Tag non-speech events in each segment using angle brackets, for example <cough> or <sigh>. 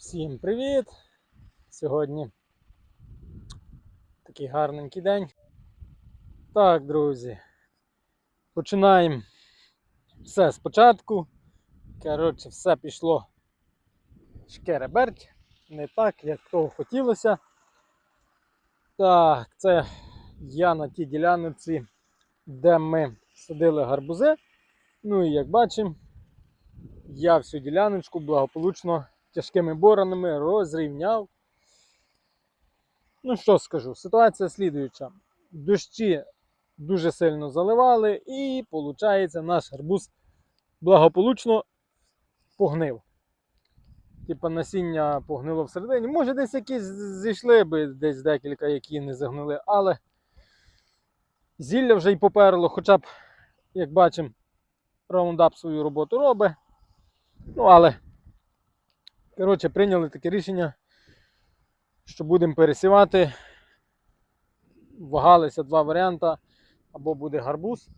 Всім привіт! Сьогодні такий гарненький день. Так, друзі, починаємо все спочатку. Коротше, все пішло шкереберть, не так, як того хотілося. Так, це я на тій ділянці, де ми садили гарбузи. Ну і як бачимо, я всю діляночку благополучно тяжкими боронами розрівняв. Ну що скажу, ситуація слідуюча. Дощі дуже сильно заливали, і виходить, наш гарбуз благополучно погнив. Типа насіння погнило всередині. Може, десь якісь зійшли би, десь декілька, які не загнили, але зілля вже й поперло, хоча б, як бачимо, раундап свою роботу робить. Ну, але Коротше, прийняли таке рішення, що будемо пересівати. Вагалися два варіанти. Або буде гарбуз,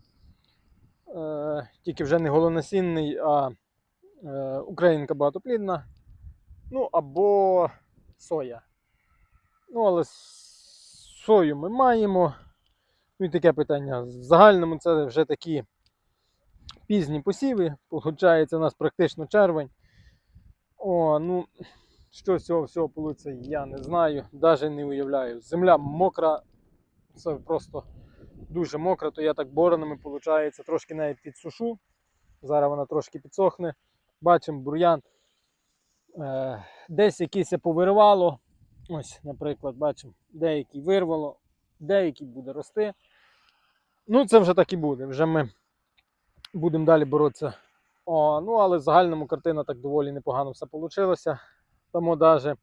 е, тільки вже не голонасінний, а е, українка багатоплідна. Ну, або соя. Ну, але сою ми маємо. Ну і таке питання. В загальному це вже такі пізні посіви. Получається, у нас практично червень. О, ну, що з цього всього вийде, я не знаю, навіть не уявляю. Земля мокра, це просто дуже мокра, то я так боронами, виходить, трошки навіть підсушу. Зараз вона трошки підсохне. Бачимо бур'ян. Е, десь якийсь повиривало. Ось, наприклад, бачимо, деякий вирвало, деякий буде рости. Ну, це вже так і буде. Вже ми будемо далі боротися о, ну, але в загальному картина так доволі непогано все вийшло. Тому навіть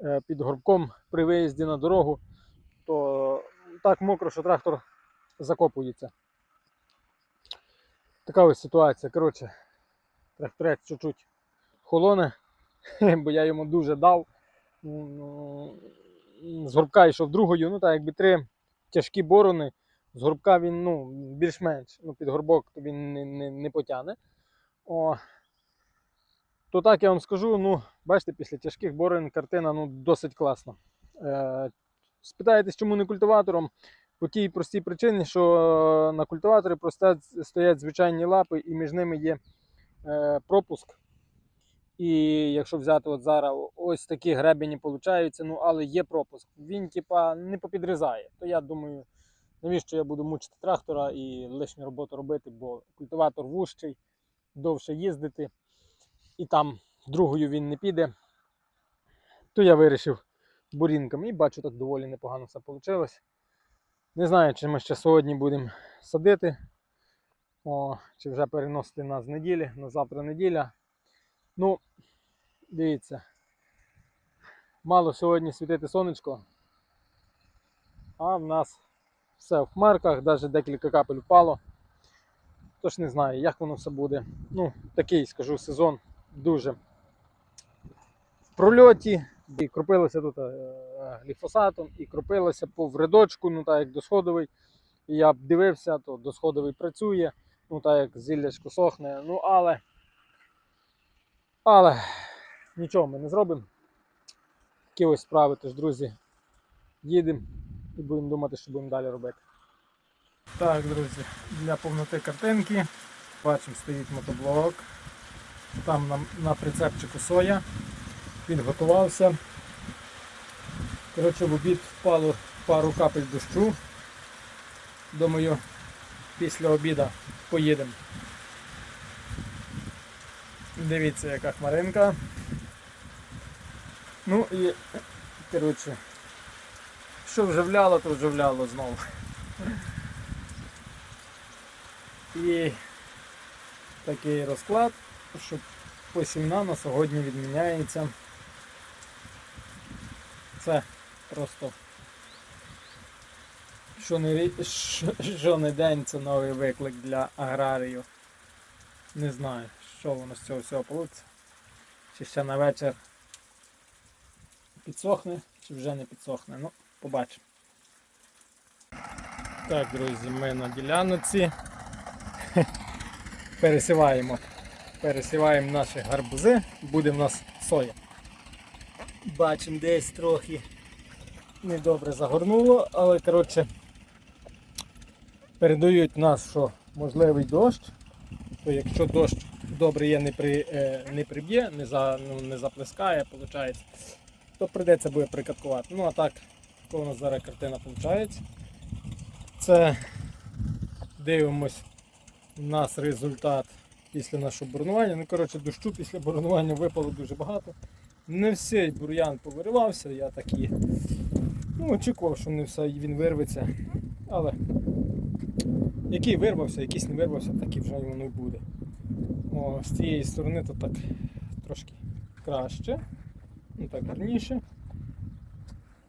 е, під горбком при виїзді на дорогу, то так мокро, що трактор закопується. Така ось ситуація. Коротше, тракторець чуть-чуть холоне, <laughs> бо я йому дуже дав. З горбка йшов другою, ну так якби три тяжкі борони. З горбка він ну, більш-менш ну, під горбок він не, не, не потягне. О, то так я вам скажу, ну, бачите, після тяжких борень картина ну, досить класна. Е, Спитаєтесь, чому не культиватором? По тій простій причині, що на культиваторі просто стоять звичайні лапи і між ними є е, пропуск. І якщо взяти от зараз ось такі гребені получаються, ну але є пропуск. Він типа не попідрізає. То я думаю, навіщо я буду мучити трактора і лишню роботу робити, бо культиватор вужчий довше їздити, і там другою він не піде, то я вирішив бурінками і бачу, так доволі непогано все вийшло. Не знаю, чи ми ще сьогодні будемо садити, О, чи вже переносити нас з неділі, на завтра неділя. Ну, дивіться, мало сьогодні світити сонечко, а в нас все в хмарках, навіть декілька капель впало. Тож не знаю, як воно все буде. Ну, такий, скажу, сезон дуже в прольоті. І кропилося тут е, гліфосатом, і кропилося по врядочку, ну так як досходовий. І я дивився, то досходовий працює, ну так як зіллячко сохне. Ну але але нічого ми не зробимо. Такі ось справи, тож, друзі, їдемо і будемо думати, що будемо далі робити. Так, друзі, для повноти картинки бачимо, стоїть мотоблок. Там на, на прицепчику соя. Підготувався. Коротше, в обід впало пару капель дощу. Думаю, після обіду поїдемо. Дивіться, яка хмаринка. Ну і, коротше, що вживляло, то вживляло знову. І такий розклад, що посівна на сьогодні відміняється. Це просто що не, що не день це новий виклик для аграрію. Не знаю, що воно з цього всього вийде. Чи ще на вечір підсохне, чи вже не підсохне. Ну, побачимо. Так, друзі, ми на ділянці <laughs> пересіваємо. Пересіваємо наші гарбузи, буде в нас соя. Бачимо, десь трохи недобре загорнуло, але коротше передають нас, що можливий дощ. То якщо дощ добре є, не, при, е, не приб'є, не, за, ну, не заплескає, виходить, то прийдеться буде прикаткувати. Ну а так, яка у нас зараз картина виходить. Це дивимось у нас результат після нашого бурнування. Ну, коротше, дощу після бурнування випало дуже багато. Не всей бур'ян повиривався, я так ну, очікував, що не все він вирветься. Але який вирвався, якийсь не вирвався, так і вже воно буде. О, з цієї сторони то так трошки краще, ну так гарніше.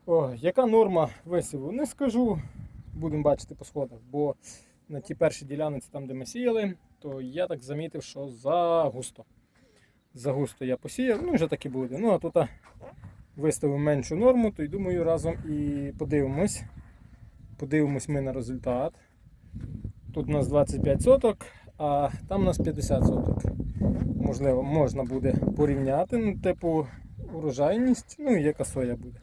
О, яка норма висіву? Не скажу, будемо бачити по сходах, бо на тій першій ділянці, там де ми сіяли, то я так замітив, що загусто. Загусто я посіяв, ну вже так і буде. Ну а тут виставив меншу норму, то й думаю разом і подивимось. Подивимось ми на результат. Тут у нас 25 соток, а там у нас 50 соток. Можливо, можна буде порівняти, ну, типу урожайність, ну і яка соя буде.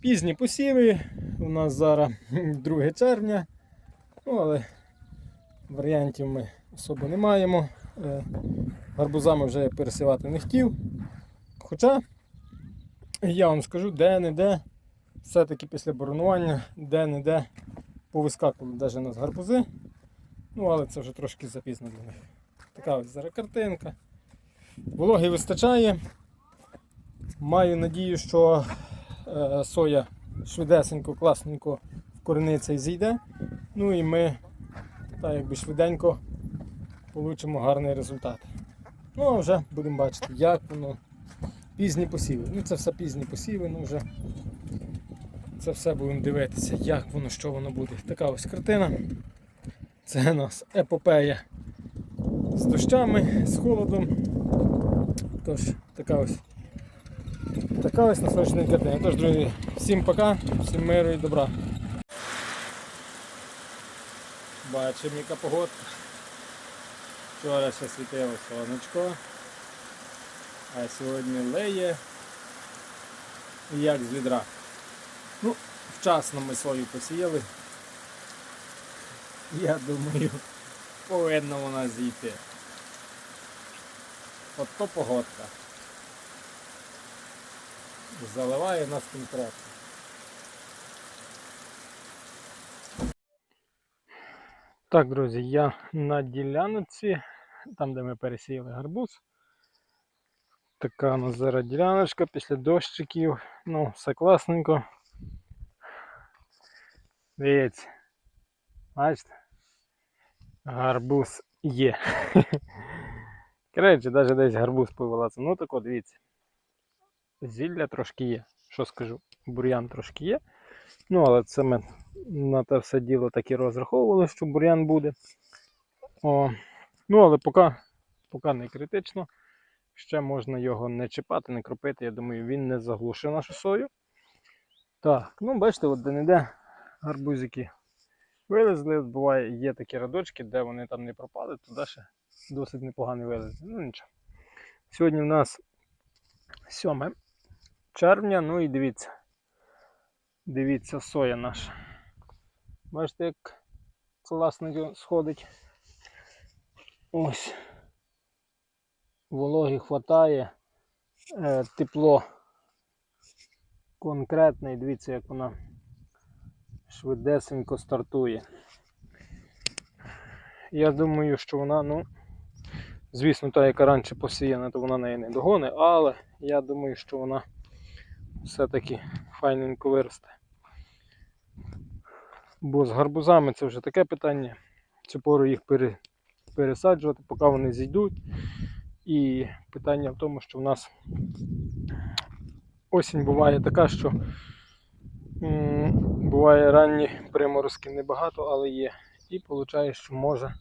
Пізні посіви, у нас зараз <laughs> 2 червня, ну але варіантів ми особо не маємо. Е, Гарбузами вже я пересівати не хотів. Хоча я вам скажу, де-не-де, все-таки після боронування, де-не-де повискакували навіть нас гарбузи. Ну, але це вже трошки запізно для них. Така ось зараз картинка. Вологи вистачає. Маю надію, що е, соя швидесенько, класненько вкорениться і зійде. Ну і ми так якби швиденько получимо гарний результат. Ну а вже будемо бачити, як воно. Пізні посіви. Ну це все пізні посіви, ну вже це все будемо дивитися, як воно, що воно буде. Така ось картина. Це у нас епопея з дощами, з холодом. Тож, така ось така ось насочна картина. Тож, друзі, всім пока, всім миру і добра. Бачимо, яка погодка. Вчора ще світило сонечко, а сьогодні леє як з відра. Ну, вчасно ми свою посіяли. Я думаю, повинна вона зійти. От то погодка. Заливає нас конкретно. Так, друзі, я на ділянці, там де ми пересіяли гарбуз. Така у нас зараз діляночка після дощиків. Ну, все класненько. Дивіться. Бачите? Гарбуз є. <laughs> Коротше, навіть десь гарбуз повелася. Ну так от дивіться. Зілля трошки є. Що скажу? Бур'ян трошки є. Ну, але це ми на те все діло так і розраховували, що бур'ян буде. О, ну, але поки, поки не критично. Ще можна його не чіпати, не кропити. Я думаю, він не заглушить нашу сою. Так, ну бачите, от де-не-де гарбузики вилезли. Буває, є такі радочки, де вони там не пропали, туди ще досить непогані вилезли. Ну нічого. Сьогодні в нас 7 червня, ну і дивіться. Дивіться, соя наша. Бачите, як класно сходить. Ось. Вологи хватає, е, тепло конкретне, і дивіться, як вона швидесенько стартує. Я думаю, що вона, ну, звісно, та, яка раніше посіяна, то вона неї не догоне, але я думаю, що вона все-таки файненько виросте. Бо з гарбузами це вже таке питання. Цю пору їх пере, пересаджувати, поки вони зійдуть. І питання в тому, що в нас осінь буває така, що буває ранні приморозки небагато, але є. І виходить, що може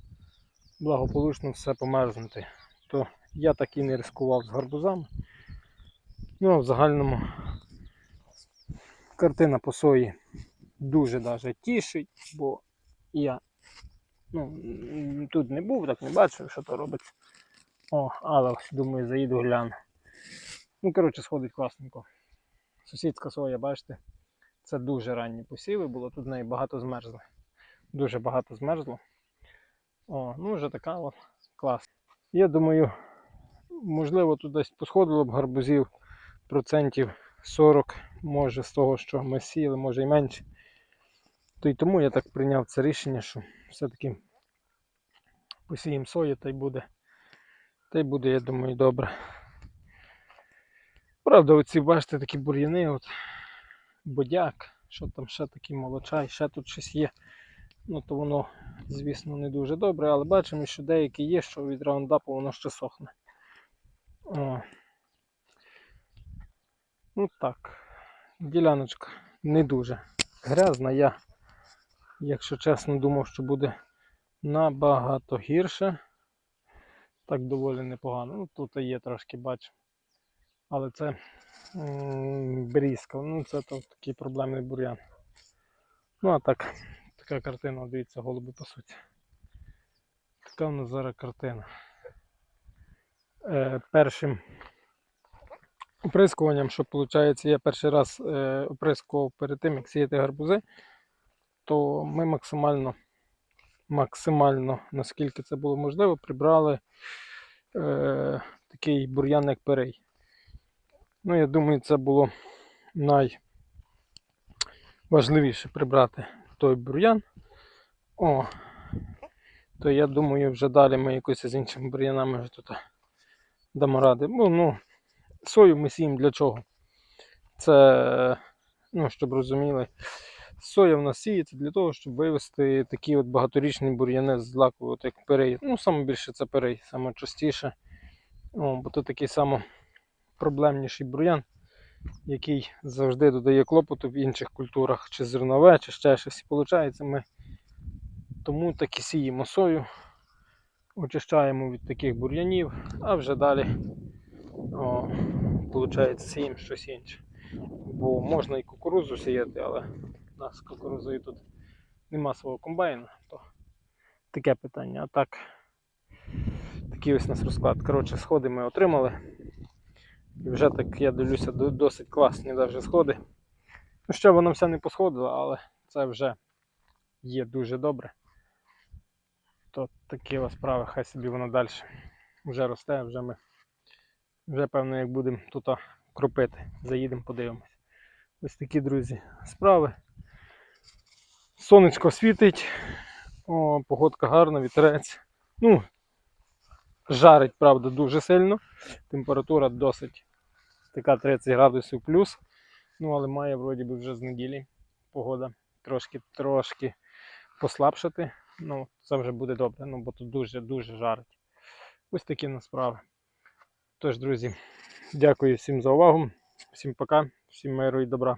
благополучно все померзнути. То я так і не ризикував з гарбузами. Ну, а в загальному картина по сої дуже даже тішить, бо я ну, тут не був, так не бачив, що то робиться. О, але ось думаю, заїду гляну. Ну, коротше, сходить класненько. Сусідська соя, бачите, це дуже ранні посіви було, тут в неї багато змерзло. Дуже багато змерзло. О, ну вже така от клас. Я думаю, можливо, тут десь посходило б гарбузів процентів 40, може з того, що ми сіяли, може і менше. То й тому я так прийняв це рішення, що все-таки посіємо сою, та й буде. Та й буде, я думаю, добре. Правда, оці, бачите, такі бур'яни, от бодяк, що там ще такий молочай, ще тут щось є. Ну, то воно, звісно, не дуже добре, але бачимо, що деякі є, що від раундапу воно ще сохне. О. Ну так, діляночка не дуже грязна. Я, якщо чесно, думав, що буде набагато гірше. Так доволі непогано. Ну, тут є трошки, бачу. Але це м, брізка. Ну, це то такий проблемний бур'ян. Ну, а так, така картина, дивіться, голуби пасуться. Така в нас зараз картина. Е, першим оприскуванням, що виходить, я перший раз е, оприскував перед тим, як сіяти гарбузи, то ми максимально, максимально, наскільки це було можливо, прибрали е, такий бур'ян, як перей. Ну, я думаю, це було найважливіше прибрати той бур'ян. О, то я думаю, вже далі ми якось з іншими бур'янами вже тут дамо ради. Ну, ну, сою ми сіємо для чого? Це, ну, щоб розуміли, соя в нас сіється для того, щоб вивести такі от багаторічні бур'яни з злаку, от як перей. Ну, саме більше це перей, саме частіше. О, бо то такий само проблемніший бур'ян, який завжди додає клопоту в інших культурах, чи зернове, чи ще щось. І виходить, ми тому так і сіємо сою, очищаємо від таких бур'янів, а вже далі о, виходить, сіємо щось інше. Бо можна і кукурудзу сіяти, але в нас з тут нема свого комбайна, то таке питання. А так, такий ось у нас розклад. Коротше, сходи ми отримали. І вже так я дивлюся, досить класні навіть сходи. Ну, ще воно все не посходило, але це вже є дуже добре. То такі ось справи, хай собі воно далі вже росте, вже ми вже певно як будемо тут кропити. Заїдемо, подивимось. Ось такі, друзі, справи. Сонечко світить, о, погодка гарна, вітерець. Ну, жарить, правда, дуже сильно. Температура досить така 30 градусів плюс. Ну, але має вроді би вже з неділі погода трошки трошки послабшати. Ну, це вже буде добре, ну бо тут дуже-дуже жарить. Ось такі в нас справи. Тож, друзі, дякую всім за увагу. Всім пока, всім миру і добра.